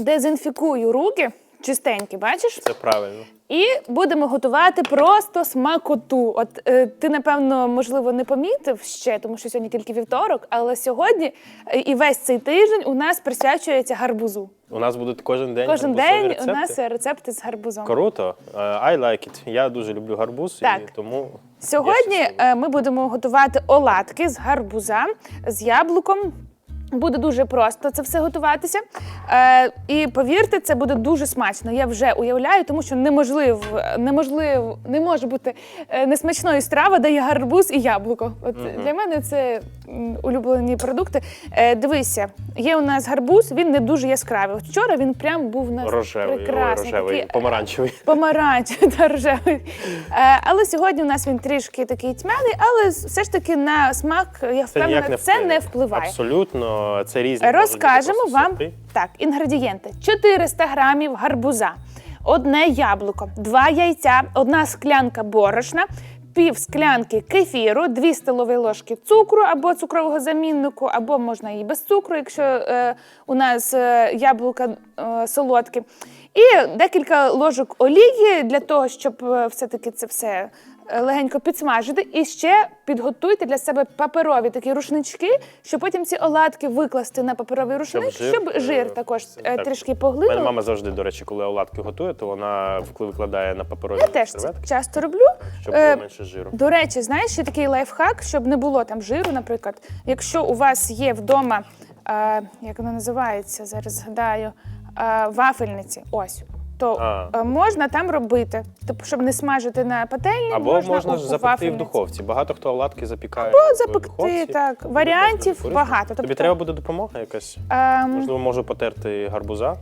дезінфікую руки, чистенькі, бачиш? Це правильно. І будемо готувати просто смакоту. От е, ти, напевно, можливо, не помітив ще, тому що сьогодні тільки вівторок, але сьогодні е, і весь цей тиждень у нас присвячується гарбузу. У нас будуть кожен день Кожен гарбузові день рецепти. у нас рецепти з гарбузом. Круто. Е, I like it. Я дуже люблю гарбуз, Так. і тому Сьогодні е, ми будемо готувати оладки з гарбуза з яблуком. Буде дуже просто це все готуватися. Е, і повірте, це буде дуже смачно. Я вже уявляю, тому що неможливо, неможливо, не може бути е, несмачної страви, де є гарбуз і яблуко. От для мене це улюблені продукти. Е, дивися, є у нас гарбуз, він не дуже яскравий. От вчора він прям був у нас рожевий, ой, прекрасний. рожевий, такий, помаранчевий. Помаранчевий та рожевий. Е, але сьогодні у нас він трішки такий тьмяний, але все ж таки на смак, я впевнена, ніяк не це не впливає. Абсолютно, це різні. можуть бути Розкажемо просто вам сорти. так, інгредієнти: 400 грамів гарбуза, одне яблуко, два яйця, одна склянка борошна. Пів склянки кефіру, 2 столові ложки цукру або цукрового заміннику, або можна і без цукру, якщо е, у нас е, яблука е, солодкі. І декілька ложок олії для того, щоб е, все-таки це все легенько підсмажити. І ще підготуйте для себе паперові такі рушнички, щоб потім ці оладки викласти на паперовий рушник, щоб жир, е, також е, так. трішки У мене поглинув. мама завжди, до речі, коли оладки готує, то вона вкли- викладає на паперові Я теж це серветки, часто роблю. щоб Е, менше жиру. До речі, знаєш, ще такий лайфхак, щоб не було там жиру, наприклад. Якщо у вас є вдома, е, як вона називається, зараз згадаю, е, вафельниці, ось. То А. е, можна там робити, тобто, щоб не смажити на пательні, Або можна, можна, ж у запекти в вафельниці. духовці. Багато хто оладки запікає. Або запекти, так. Варіантів багато. Тобто. Тобі Тобто- треба буде допомога якась? Ем, Можливо, можу потерти гарбуза.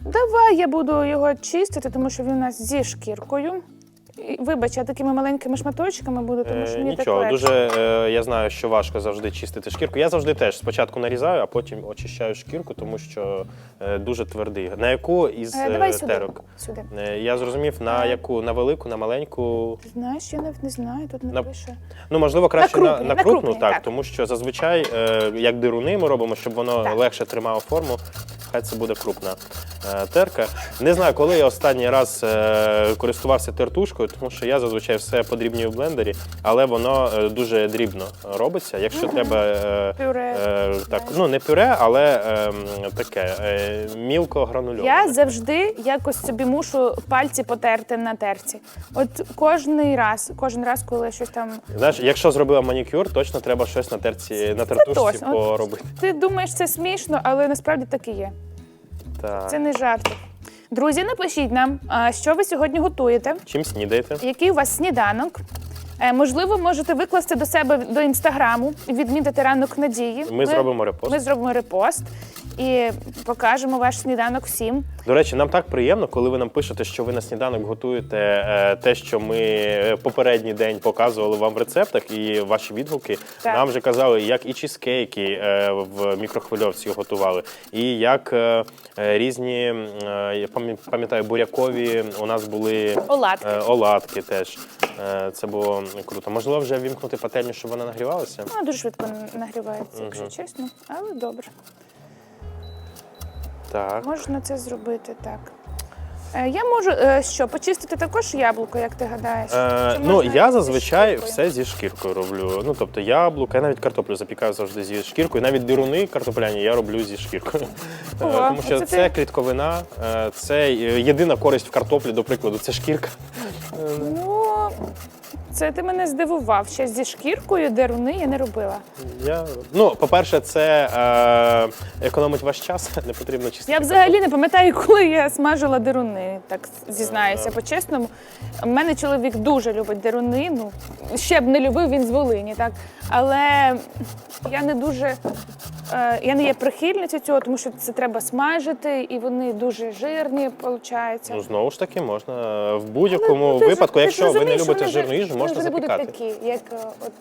Давай я буду його чистити, тому що він у нас зі шкіркою. Вибач, я такими маленькими шматочками буду, тому що Е, мені Нічого, так легше. дуже е, я знаю, що важко завжди чистити шкірку. Я завжди теж спочатку нарізаю, а потім очищаю шкірку, тому що е, дуже твердий. На яку із Е, е, давай сюди. терок? сюди. Е, Я зрозумів, на Е. яку на велику, на маленьку. Ти знаєш, я навіть не знаю, тут не На- пише. Ну можливо, краще На на, крупні, на крупну, так, так. тому що зазвичай, е, як дируни, ми робимо, щоб воно Так. легше тримало форму. Хай це буде крупна е, терка. Не знаю, коли я останній раз е, користувався тертушкою, тому що я зазвичай все подрібнюю в блендері, але воно е, дуже дрібно робиться. Якщо треба е, Пюре. е, так, ну не пюре, але е, таке е, мілко гранульоване. Я завжди якось собі мушу пальці потерти на терці. От кожний раз, кожен раз, коли щось там. Знаєш, якщо зробила манікюр, точно треба щось на терці на тертушці. Поробити. Ти думаєш, це смішно, але насправді так і є. Так. Це не жарт. Друзі, напишіть нам, а, що ви сьогодні готуєте, Чим снідаєте? який у вас сніданок. Е, Можливо, можете викласти до себе до інстаграму, відмітити ранок надії. Ми зробимо репост. Ми зробимо репост і покажемо ваш сніданок всім. До речі, нам так приємно, коли ви нам пишете, що ви на сніданок готуєте е, те, що ми е, попередній день показували вам в рецептах, і ваші відгуки Так. нам вже казали, як і чізкейки е, в мікрохвильовці готували, і як е, е, різні, м, е, я пам'ят- пам'ятаю, бурякові у нас були Оладки. е, оладки теж. Е, Це було круто. Можливо, вже вімкнути пательню, щоб вона нагрівалася. Вона дуже швидко нагрівається, якщо чесно, але добре. Так. Можна це зробити так. Е, Я можу е, що, почистити також яблуко, як ти гадаєш? Е, Чи ну, можна я зі зазвичай шкіркою? все зі шкіркою роблю. Ну, тобто яблука, я навіть картоплю запікаю завжди зі шкіркою. Навіть дируни картопляні я роблю зі шкіркою. Е, Ого, Тому що оце це ти- клітковина, е, це е, єдина користь в картоплі, до прикладу, це шкірка. Ну, це ти мене здивував. Ще зі шкіркою деруни я не робила. Я... Ну, по-перше, це е, економить ваш час, не потрібно чистити. Я взагалі не пам'ятаю, коли я смажила деруни, так зізнаюся по-чесному. У мене чоловік дуже любить деруни. Ну, ще б не любив він з Волині, так. Але я не дуже. Е, Я не є прихильницею цього, тому що це треба смажити, і вони дуже жирні, виходить. Ну, знову ж таки, можна в будь-якому Ну, випадку, ти якщо ви не любите вони жирну їжу, вони можна ж не будуть такі, як е, от.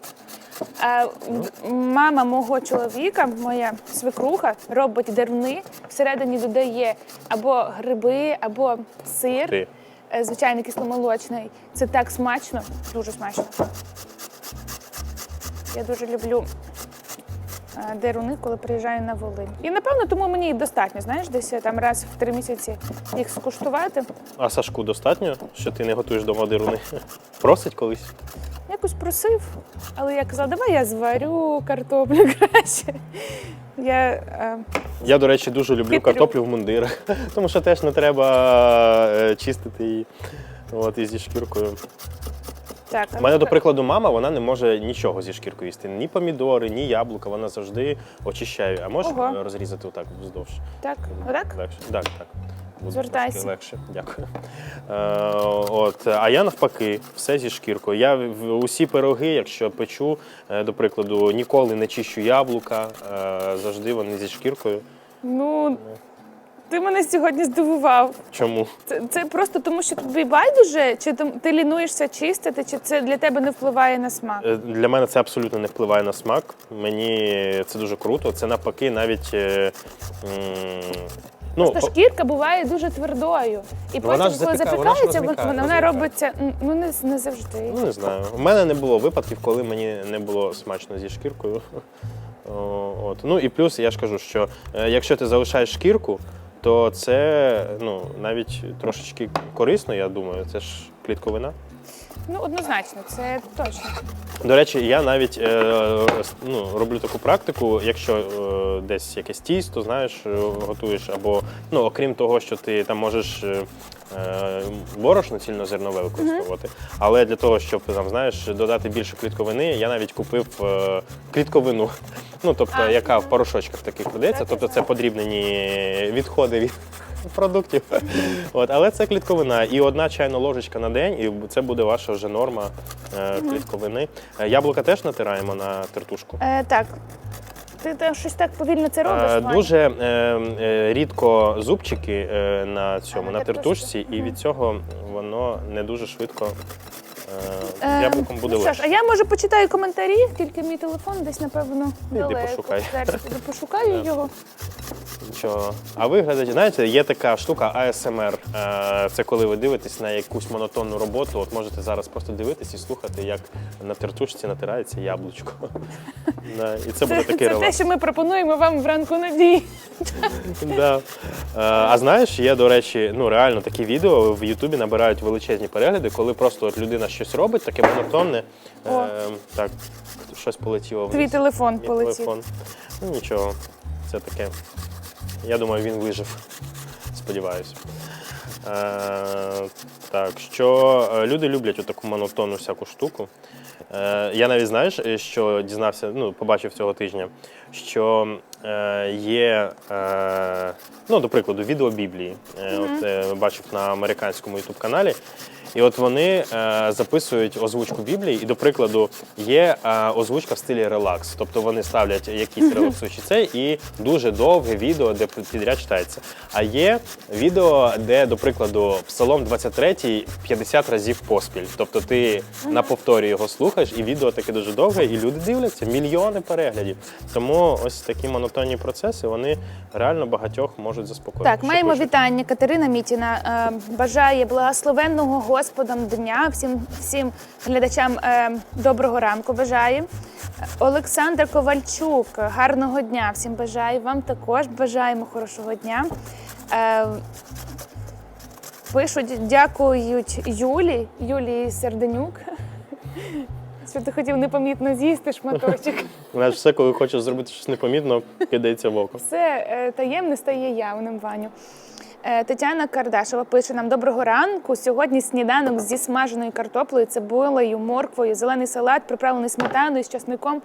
А, в- мама мого чоловіка, моя свекруха, робить деруни, всередині додає або гриби, або сир, Ти. е, звичайний кисломолочний. Це так смачно, дуже смачно. Я дуже люблю е, деруни, коли приїжджаю на Волинь. І напевно тому мені і достатньо, знаєш, десь е, там раз в три місяці їх скуштувати. А Сашку достатньо, що ти не готуєш дома дируни? Просить колись? Якось просив, але я казала, давай я зварю картоплю краще. Я е, Я, до речі, дуже люблю Хитрю. картоплю в мундирах, тому що теж не треба е, чистити її. От, і зі шкіркою. Так. У мене, до прикладу, мама вона не може нічого зі шкіркою їсти. Ні помідори, ні яблука. Вона завжди очищає. А можеш Ого. е, розрізати отак вздовж? Так, отак? Легше. Так, так. Буде Звертайся. трошки легше. Дякую. Е, от, а я навпаки, все зі шкіркою. Я в- усі пироги, якщо печу, е, до прикладу, ніколи не чищу яблука, е, завжди вони зі шкіркою. Ну, ти мене сьогодні здивував. Чому? Це, це просто тому, що тобі байдуже, чи ти лінуєшся чистити, чи це для тебе не впливає на смак? Е, Для мене це абсолютно не впливає на смак. Мені це дуже круто. Це навпаки навіть. е, м, Ну, Просто шкірка буває дуже твердою. І потім, коли запікає, вона ж запікається, вона, вона робиться ну не, не завжди. Ну, не знаю. У мене не було випадків, коли мені не було смачно зі шкіркою. От. Ну і плюс я ж кажу, що е, якщо ти залишаєш шкірку, то це ну, навіть трошечки корисно, я думаю. Це ж клітковина. Ну, однозначно, це точно. До речі, я навіть е, ну, роблю таку практику, якщо е, десь якесь тісто, знаєш, е, готуєш, або ну, окрім того, що ти там можеш е, борошно цільнозернове використовувати. Але для того, щоб там, знаєш, додати більше клітковини, я навіть купив е, клітковину, ну тобто, А, яка в порошочках таких продається, тобто це подрібнені відходи від продуктів. От, але це клітковина. І одна чайна ложечка на день, і це буде ваша вже норма е, клітковини. Е, Яблука теж натираємо на тертушку. Е, так. Ти там щось так повільно це робиш? Е, Ваня? Дуже е, е, рідко зубчики е, на цьому А, на тертушці, і від цього воно не дуже швидко е, Е, яблуком буде ну, що ж, легше. а я може почитаю коментарі, тільки мій телефон десь, напевно, далеко. пошукай. Зараз піду пошукаю його. Нічого. А виглядать, знаєте, є така штука ASMR. Е, Це коли ви дивитесь на якусь монотонну роботу. От можете зараз просто дивитись і слухати, як на тертушці натирається яблучко. І це буде такий це те, що ми пропонуємо вам вранку надії. Да. Е, А знаєш, є, до речі, ну реально такі відео в Ютубі набирають величезні перегляди, коли просто от людина щось робить, таке монотонне. Е, О. Так, щось полетіло Твій телефон Мій полетів. телефон. Ну нічого, це таке. Я думаю, він вижив. Сподіваюся. Е, так, що е, люди люблять таку монотонну всяку штуку. Е, я навіть знаєш, е, що дізнався, ну, побачив цього тижня, що е, є, е, ну, до прикладу, відео Біблії. Е, От е, бачив на американському ютуб каналі. І от вони е, записують озвучку Біблії, і, до прикладу, є е, озвучка в стилі релакс. Тобто вони ставлять якісь релаксуючі цей і дуже довге відео, де підряд читається. А є відео, де, до прикладу, Псалом 23 50 разів поспіль. Тобто ти на повторі його слухаєш, і відео таке дуже довге, і люди дивляться мільйони переглядів. Тому ось такі монотонні процеси вони реально багатьох можуть заспокоїти. Так, маємо вітання. Катерина Мітіна е, бажає благословенного Господом дня. Всім всім глядачам е, доброго ранку бажає. Олександр Ковальчук, гарного дня. Всім бажаю. Вам також бажаємо хорошого дня. Е, пишуть, дякують Юлі, Юлії Серденюк. Що ти хотів непомітно з'їсти шматочок. Знаєш, все, коли хочеш зробити щось непомітно, кидається в око. Все е, таємне стає явним, Ваню. Е, Тетяна Кардашева пише нам доброго ранку. Сьогодні сніданок зі смаженою картоплею, цибулею, морквою, зелений салат, приправлений сметаною з часником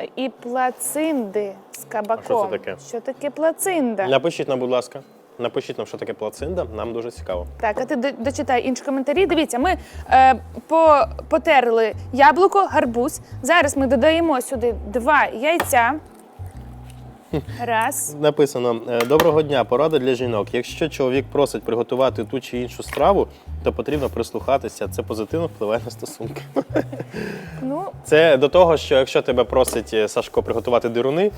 е, і плацинди з кабаком. А що це таке? Що таке плацинда? Напишіть нам, будь ласка. Напишіть нам, що таке плацинда, нам дуже цікаво. Так, а ти дочитай інші коментарі. Дивіться, ми е, по, потерли яблуко, гарбуз. Зараз ми додаємо сюди два яйця. Раз. Написано: е, Доброго дня, порада для жінок. Якщо чоловік просить приготувати ту чи іншу страву, то потрібно прислухатися. Це позитивно впливає на стосунки. Ну, Це до того, що якщо тебе просить е, Сашко приготувати дируни,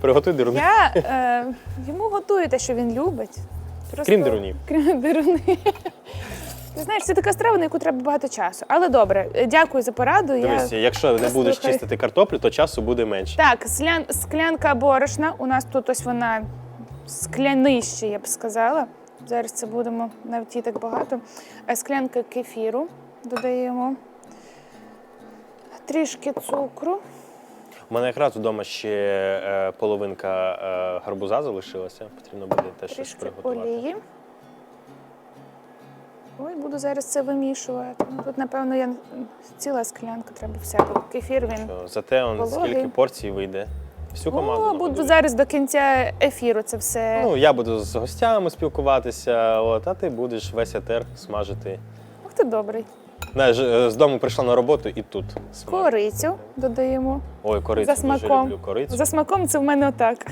приготуй дируни. Я е, йому готую те, що він любить. Просто... Крім дирунів. Крім дируни. Знаєш, це така страва, на яку треба багато часу. Але добре, е, дякую за пораду. Дивись, Я... якщо не будеш Слухай. чистити картоплю, то часу буде менше. Так, склян... склянка борошна. У нас тут ось вона склянище, я б сказала. Зараз це будемо навіть так багато. Е, Склянка кефіру додаємо. Трішки цукру. У мене якраз вдома ще е, половинка е, гарбуза залишилася. Потрібно буде теж щось Трішки приготувати. олії. Ой, буду зараз це вимішувати. Ну, тут, напевно, я ціла склянка треба все. Кефір він. Що, Зате он Вологий. скільки порцій вийде. Всю команду. О, буду нагодуєш. зараз до кінця ефіру це все. Ну, я буду з гостями спілкуватися, от, а ти будеш весь етер смажити. Ух ти добрий. Знаєш, е, з дому прийшла на роботу і тут. смажу. Корицю додаємо. Ой, корицю За дуже смаком. люблю корицю. За смаком це в мене отак.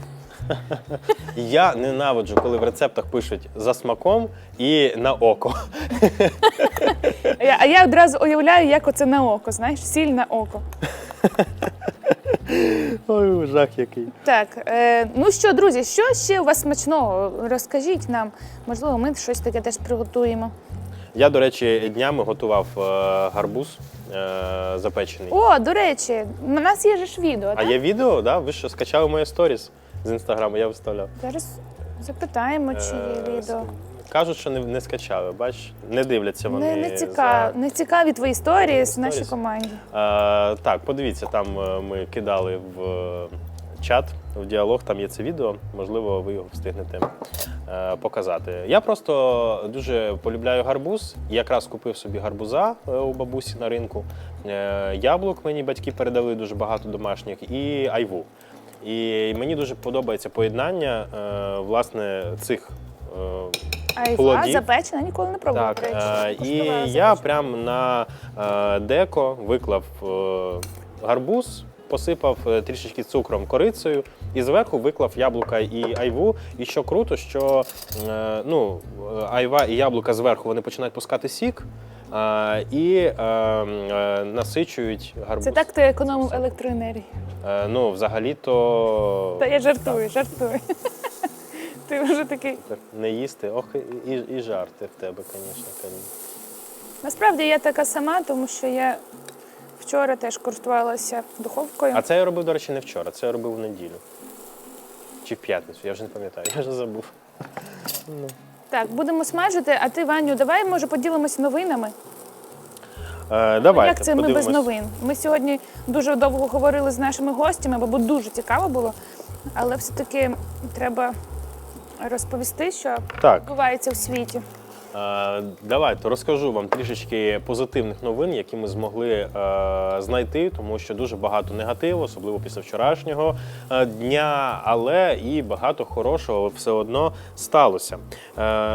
Я ненавиджу, коли в рецептах пишуть за смаком і на око. А я, а я одразу уявляю, як оце на око, знаєш, сіль на око. Ой, жах який. Так, е, ну що, друзі, що ще у вас смачного? Розкажіть нам. Можливо, ми щось таке теж приготуємо. Я, до речі, днями готував е, гарбуз е, запечений. О, до речі, у нас є же ж відео, а так? є відео, да? ви що скачали моє сторіс з інстаграму, я виставляв. Зараз запитаємо, чи є Е, відео. Кажуть, що не, не скачали, бач, не дивляться вони. Не, не, за- цікав, не цікаві твої історії Сторіс? нашій команді. Е, так, подивіться, там е, ми кидали в е, чат, в діалог, там є це відео, можливо, ви його встигнете е, показати. Я просто дуже полюбляю гарбуз. Якраз купив собі гарбуза е, у бабусі на ринку. Е, яблук мені батьки передали дуже багато домашніх, і айву. І мені дуже подобається поєднання е, власне цих. е, Айва запечена, ніколи не пробувала. так, е, і я запечена. прям на е, деко виклав е, гарбуз, посипав е, трішечки цукром, корицею, і зверху виклав яблука і айву. І що круто, що е, ну, е, айва і яблука зверху вони починають пускати сік. І е, е, насичують гарбуз. Це так ти економив електроенергію. Е, ну, взагалі-то Та я жартую, жартую. Ти вже такий. не їсти. Ох, і, і жарти в тебе, звісно, Насправді я така сама, тому що я вчора теж користувалася духовкою. А це я робив, до речі, не вчора, це я робив в неділю. Чи в п'ятницю, я вже не пам'ятаю, я вже забув. Так, будемо смажити, а ти, Ваню, давай, може, поділимося новинами. Е, давайте, Як це ми без подивимось. новин? Ми сьогодні дуже довго говорили з нашими гостями, бо дуже цікаво було. Але все-таки треба розповісти, що Так, відбувається в світі. Е, давайте розкажу вам трішечки позитивних новин, які ми змогли е, знайти, тому що дуже багато негативу, особливо після вчорашнього е, дня, але і багато хорошого все одно сталося.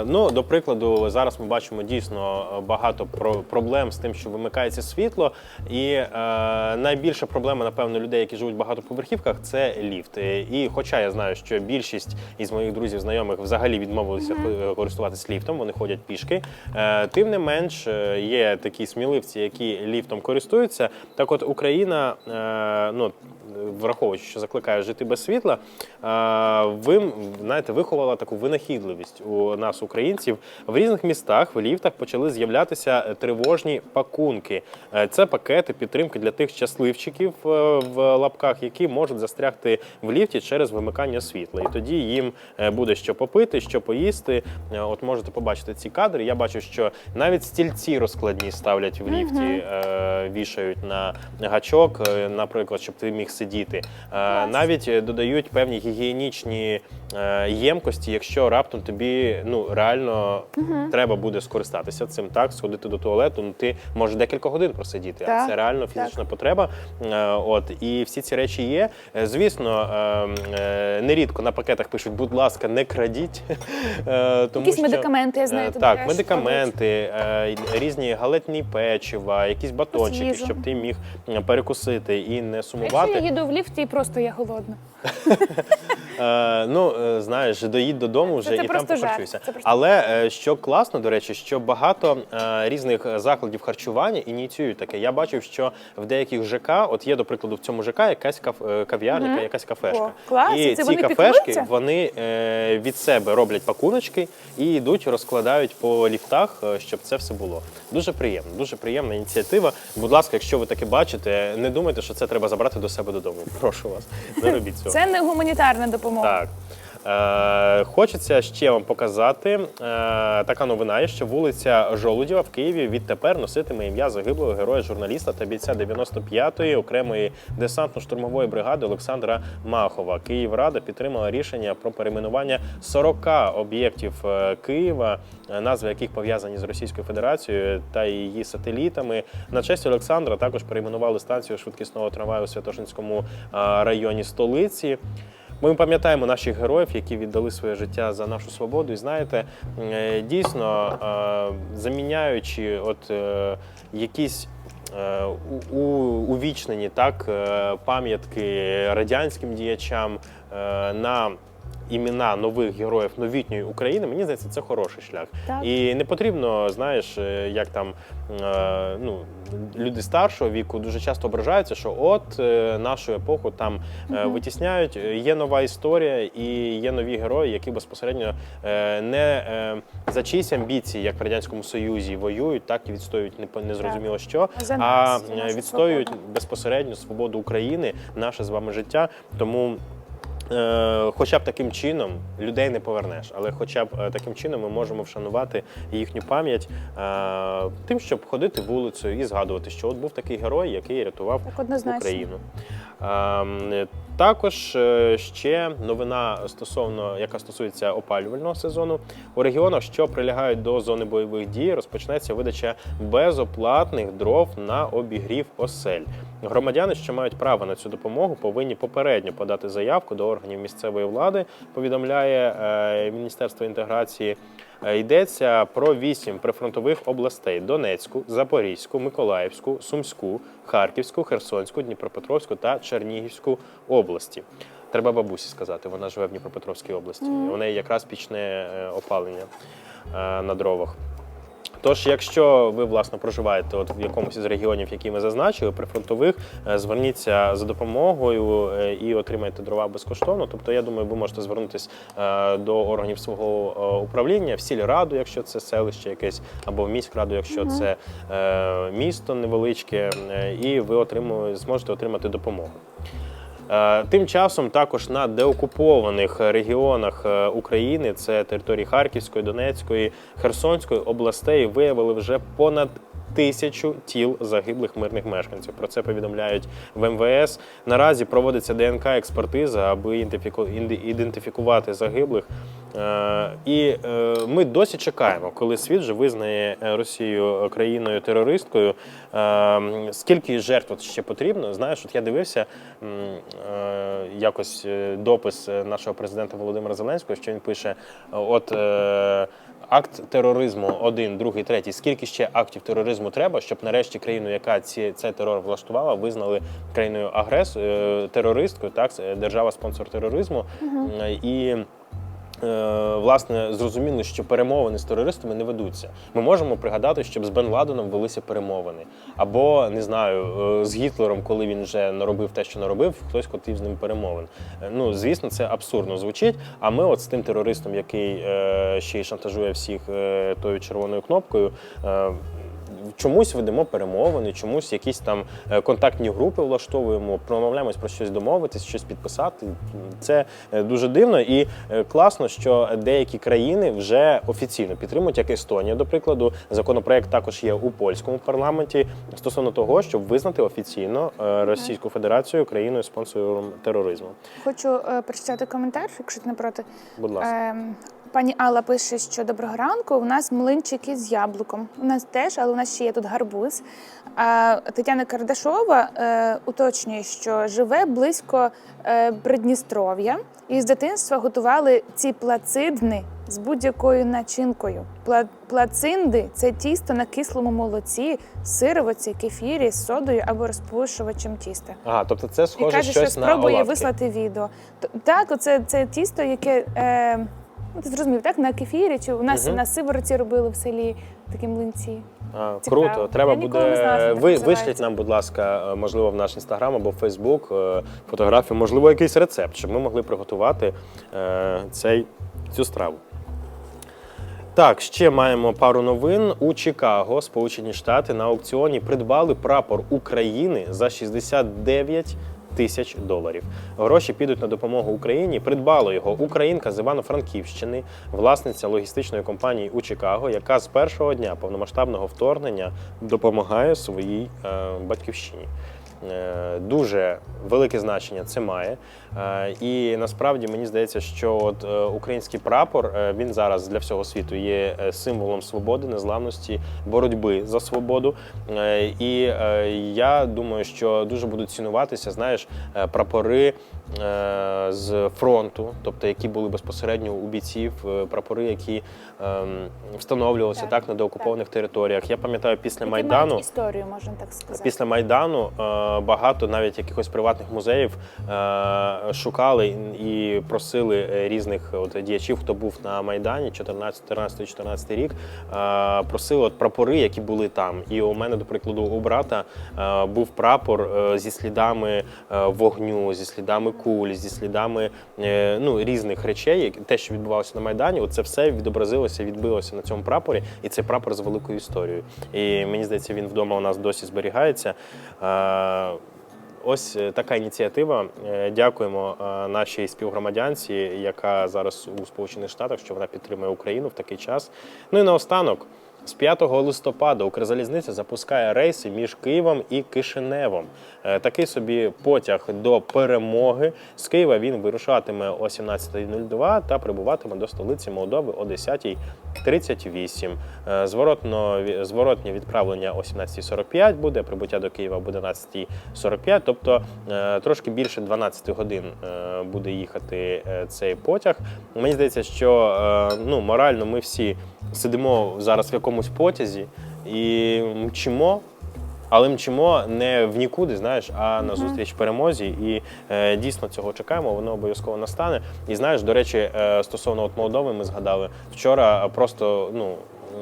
Ну, до прикладу, зараз ми бачимо дійсно багато про- проблем з тим, що вимикається світло. І найбільша проблема, напевно, людей, які живуть в багатоповерхівках, це ліфт. Е, І хоча я знаю, що більшість із моїх друзів, знайомих взагалі відмовилися користуватись ліфтом, вони ходять пішки. Е, Тим не менш, е, є такі сміливці, які ліфтом користуються. Так, от Україна, е, ну враховуючи, що закликає жити без світла, ви знаєте, виховала таку винахідливість у нас, українців. В різних містах в ліфтах почали з'являтися тривожні пакунки. Е, Це пакети підтримки для тих щасливчиків е, в лапках, які можуть застрягти в ліфті через вимикання світла. І тоді їм е, буде що попити, що поїсти. От можете побачити ці кадри. Я бачу, що навіть стільці розкладні ставлять в ліфті, вішають на гачок, наприклад, щоб ти міг сидіти. Е, Навіть е, додають певні гігієнічні е, ємкості, якщо раптом тобі ну реально треба буде скористатися цим, так сходити до туалету. Ну ти можеш декілька годин просидіти, а це реально фізична потреба. Е, От і всі ці речі є. Звісно, нерідко на пакетах пишуть, будь ласка, не крадіть. Тому Якісь що, медикаменти, я знаю, тут Так, медикаменти, різні галетні печива, якісь батончики, щоб ти міг перекусити і не А Якщо сумувати. я їду в ліфті і просто я голодна. Е, ну, е, знаєш, доїдь додому вже Це ти і там просто жарт, це просто Але е, що класно, до речі, що багато е, різних закладів харчування ініціюють таке. Я бачив, що в деяких ЖК, от є, до прикладу, в цьому ЖК якась каф, е, кав'ярня, якась кафешка. О, клас, і і це ці вони кафешки піклуються? вони е, від себе роблять пакуночки і йдуть, розкладають по ліфтах, е, щоб це все було. Дуже приємно, дуже приємна ініціатива. Будь ласка, якщо ви таке бачите, не думайте, що це треба забрати до себе додому. Прошу вас, не робіть цього. Це не гуманітарна допомога. Так. Е, хочеться ще вам показати е, така новина, що вулиця Жолудєва в Києві відтепер носитиме ім'я загиблого героя журналіста та бійця 95-ї окремої десантно-штурмової бригади Олександра Махова. Київрада підтримала рішення про перейменування 40 об'єктів е, Києва, е, назви яких пов'язані з Російською Федерацією та її сателітами. На честь Олександра також перейменували станцію швидкісного трамваю у Святошинському е, районі столиці. Ми пам'ятаємо наших героїв, які віддали своє життя за нашу свободу. І знаєте, е, дійсно е, заміняючи от е, якісь. у- Увічнені так пам'ятки радянським діячам на імена нових героїв новітньої України, мені здається, це хороший шлях. Так. І не потрібно, знаєш, е, як там е, ну, люди старшого віку дуже часто ображаються, що от е, нашу епоху там е, витісняють. Є нова історія і є нові герої, які безпосередньо не за чиїсь амбіції, як в радянському союзі, воюють, так і відстоюють незрозуміло що, а відстоюють безпосередньо свободу України, наше з вами життя. Тому. Е, Хоча б таким чином людей не повернеш, але хоча б е, таким чином ми можемо вшанувати їхню пам'ять е, тим, щоб ходити вулицею і згадувати, що от був такий герой, який рятував Так. Україну. Також е, ще новина стосовно, яка стосується опалювального сезону. У регіонах, що прилягають до зони бойових дій, розпочнеться видача безоплатних дров на обігрів осель. Громадяни, що мають право на цю допомогу, повинні попередньо подати заявку до органів місцевої влади. Повідомляє е, Міністерство інтеграції. Е, Йдеться про вісім прифронтових областей: Донецьку, Запорізьку, Миколаївську, Сумську, Харківську, Херсонську, Дніпропетровську та Чернігівську області. Треба бабусі сказати, вона живе в Дніпропетровській області. У неї якраз пічне е, опалення е, на дровах. Тож, якщо ви власне проживаєте от в якомусь із регіонів, які ми зазначили, прифронтових, е, зверніться за допомогою е, і отримайте дрова безкоштовно. Тобто, я думаю, ви можете звернутися е, до органів свого управління, в сільраду, якщо це селище якесь, або в міськраду, якщо це місто невеличке, і ви отримує, зможете отримати допомогу. Е, Тим часом також на деокупованих регіонах е, України, це території Харківської, Донецької, Херсонської областей, виявили вже понад тисячу тіл загиблих мирних мешканців. Про це повідомляють в МВС. Наразі проводиться ДНК експертиза, аби ідентифіку- ідентифікувати загиблих. Е, І е, ми досі чекаємо, коли світ вже визнає е, Росію країною терористкою. Скільки жертв ще потрібно? Знаєш, от я дивився якось допис нашого президента Володимира Зеленського, що він пише: от акт тероризму один, другий, третій. Скільки ще актів тероризму треба, щоб нарешті країну, яка ці цей терор влаштувала, визнали країною агрес е, терористкою, так держава-спонсор тероризму Е, і. Е, Власне, зрозуміло, що перемовини з терористами не ведуться. Ми можемо пригадати, щоб з Бен Ладеном велися перемовини. Або не знаю, е, з Гітлером, коли він вже наробив те, що наробив, хтось хотів з ним перемовин. Е, Ну, звісно, це абсурдно звучить. А ми, от з тим терористом, який ще й шантажує всіх тою червоною кнопкою. Е, Чомусь ведемо перемовини, чомусь якісь там е, контактні групи влаштовуємо, промовляємось про щось домовитись, щось підписати. Це е, дуже дивно і е, класно, що деякі країни вже офіційно підтримують, як Естонія, до прикладу. Законопроект також є у польському парламенті стосовно того, щоб визнати офіційно е, Російську Федерацію країною спонсором тероризму. Хочу е, прочитати коментар, якщо ти не проти. Будь ласка. Ем, Пані Алла пише, що доброго ранку. У нас млинчики з яблуком. У нас теж, але у нас ще є тут гарбуз. А Тетяна Кардашова е, уточнює, що живе близько е, Придністров'я, і з дитинства готували ці плацидни з будь-якою начинкою. Пла- Плацинди це тісто на кислому молоці, сировиці, кефірі з содою або розпушувачем тіста. Ага, тобто це І схоже каже, що щось на спробує оладки. вислати відео. Т- Так, оце це тісто, яке е, ну, ти зрозумів, так на кефірі. Чи у нас Мгм. на сивороці робили в селі такі млинці? А, Цікаво. круто. Треба Я ніколи буде не знала, що так ви називається. вишліть нам, будь ласка, е, можливо, в наш інстаграм або Фейсбук фотографію, можливо, якийсь рецепт, щоб ми могли приготувати е, цей цю страву. Так, ще маємо пару новин. У Чикаго, Сполучені Штати, на аукціоні придбали прапор України за 69 тисяч доларів. Гроші підуть на допомогу Україні. Придбала його українка з Івано-Франківщини, власниця логістичної компанії у Чикаго, яка з першого дня повномасштабного вторгнення допомагає своїй е, батьківщині. Е, Дуже велике значення це має. Е, І насправді мені здається, що от е, український прапор е, він зараз для всього світу є символом свободи, незламності, боротьби за свободу. І я думаю, що дуже будуть цінуватися, знаєш, прапори з фронту, тобто які були безпосередньо у бійців, прапори, які ем, встановлювалися так, Так, на деокупованих територіях. Я пам'ятаю, після Які майдану. історію, можна так сказати. Після майдану багато навіть якихось приватних музеїв шукали і просили е, різних от діячів, хто був на майдані 14, 13, 14 рік. е, Просили от прапори, які були там. І у мене, до прикладу, у брата е, був прапор е, зі слідами е, вогню, зі слідами куль, зі слідами е, ну, різних речей. Те, що відбувалося на майдані, це все відобразилося, відбилося на цьому прапорі, і це прапор з великою історією. І мені здається, він вдома у нас досі зберігається. Ось е, така ініціатива. Е, Дякуємо е, нашій співгромадянці, яка зараз у Сполучених Штатах, що вона підтримує Україну в такий час. Ну і наостанок. З 5 листопада Укрзалізниця запускає рейси між Києвом і Кишиневом. Е, Такий собі потяг до перемоги. З Києва він вирушатиме о 17.02 та прибуватиме до столиці Молдови о 10.38. Е, Зворотно, зворотнє відправлення о 17.45 буде, прибуття до Києва об 11.45, тобто е, трошки більше 12 годин буде їхати цей потяг. Мені здається, що ну, морально ми всі сидимо зараз в якомусь потязі і мчимо. Але мчимо не в нікуди, знаєш, а на зустріч перемозі. І е, дійсно цього чекаємо. Воно обов'язково настане. І знаєш, до речі, е, стосовно от Молдови, ми згадали вчора. Просто ну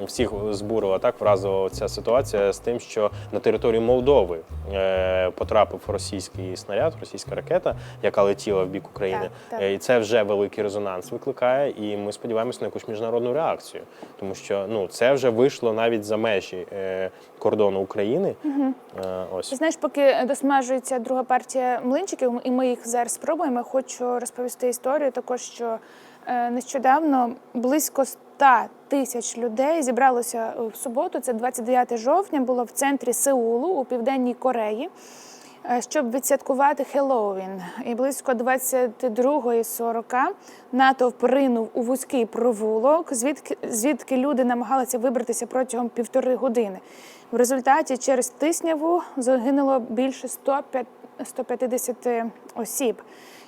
всіх збурила так вразила ця ситуація з тим, що на територію Молдови е, потрапив російський снаряд, російська ракета, яка летіла в бік України. Так, так. Е, І це вже великий резонанс викликає. І ми сподіваємося на якусь міжнародну реакцію, тому що ну це вже вийшло навіть за межі е, кордону України. Е, ось знаєш, поки досмажується друга партія млинчиків, і ми їх зараз спробуємо. Хочу розповісти історію також, що нещодавно близько 100 тисяч людей зібралося в суботу. Це 29 жовтня, було в центрі Сеулу у південній Кореї. е, Щоб відсвяткувати Хеллоуін. І близько 22.40 натовп ринув у вузький провулок, звідки, звідки люди намагалися вибратися протягом півтори години. В результаті через тисняву загинуло більше 105 150 осіб.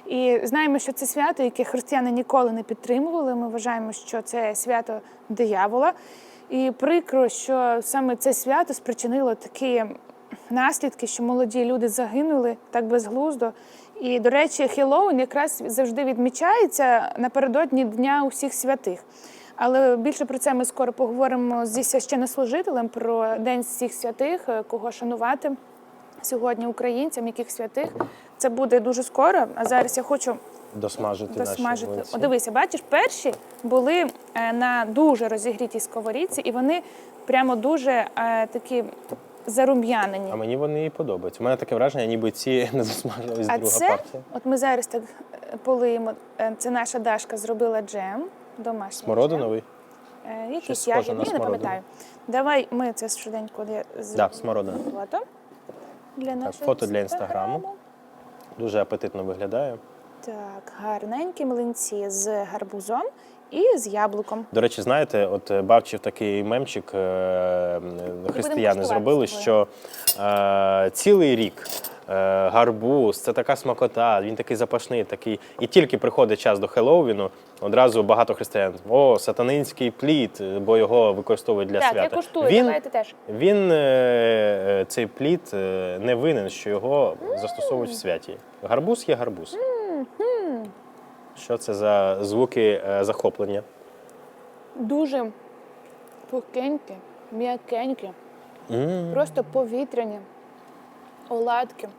І знаємо, що це свято, яке християни ніколи не підтримували. Ми вважаємо, що це свято диявола. І прикро, що саме це свято спричинило такі наслідки, що молоді люди загинули так безглуздо. І, до речі, Хеллоуін якраз завжди відмічається напередодні Дня усіх святих. Але більше про це ми скоро поговоримо зі священнослужителем про День всіх святих, е, кого шанувати сьогодні українцям, яких святих. Це буде дуже скоро. А зараз я хочу досмажити, досмажити. млинці. О, дивися, бачиш, перші були е, на дуже розігрітій сковорідці, і вони прямо дуже е, такі зарум'янені. А мені вони і подобаються. У мене таке враження, ніби ці не засмажились друга це, партія. от ми зараз так е, полиємо. Це наша Дашка зробила джем домашній. Смородиновий? Якийсь на я не пам'ятаю. Давай ми це швиденько для Да, смородина. Для нашого фото для Інстаграму. Дуже апетитно виглядає. Так, гарненькі млинці з гарбузом і з яблуком. До речі, знаєте, от е, бачив такий мемчик, е, християни зробили, що е, цілий рік е, гарбуз, це така смакота, він такий запашний, такий. І тільки приходить час до Хеллоуіну, одразу багато християн. О, сатанинський плід, бо його використовують для так, свята. я куштую, він, давайте теж. він е, е, цей плід е, не винен, що його застосовують в святі. Гарбуз є гарбуз. Що це за звуки захоплення? Дуже пухкенькі, м'якенькі, просто повітряні, оладки,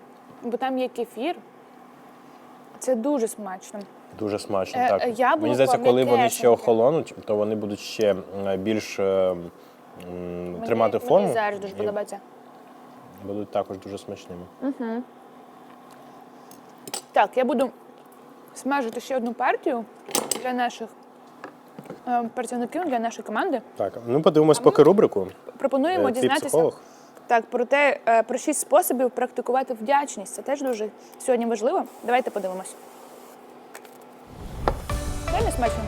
бо там є кефір. Це дуже смачно. Дуже смачно. Е, так. е, яблуко Мені здається, коли вони ще м'якесеньке. охолонуть, то вони будуть ще більш е, м, тримати мені, форму. Мені зараз дуже і подобається. Будуть також дуже смачними. Так, я буду смажити ще одну партію для наших е, працівників, для нашої команди. Так, ну подивимось поки рубрику. Пропонуємо Е, дізнатися психолог. так, про те, е, про шість способів практикувати вдячність. Це теж дуже сьогодні важливо. Давайте подивимось. Реально смачно.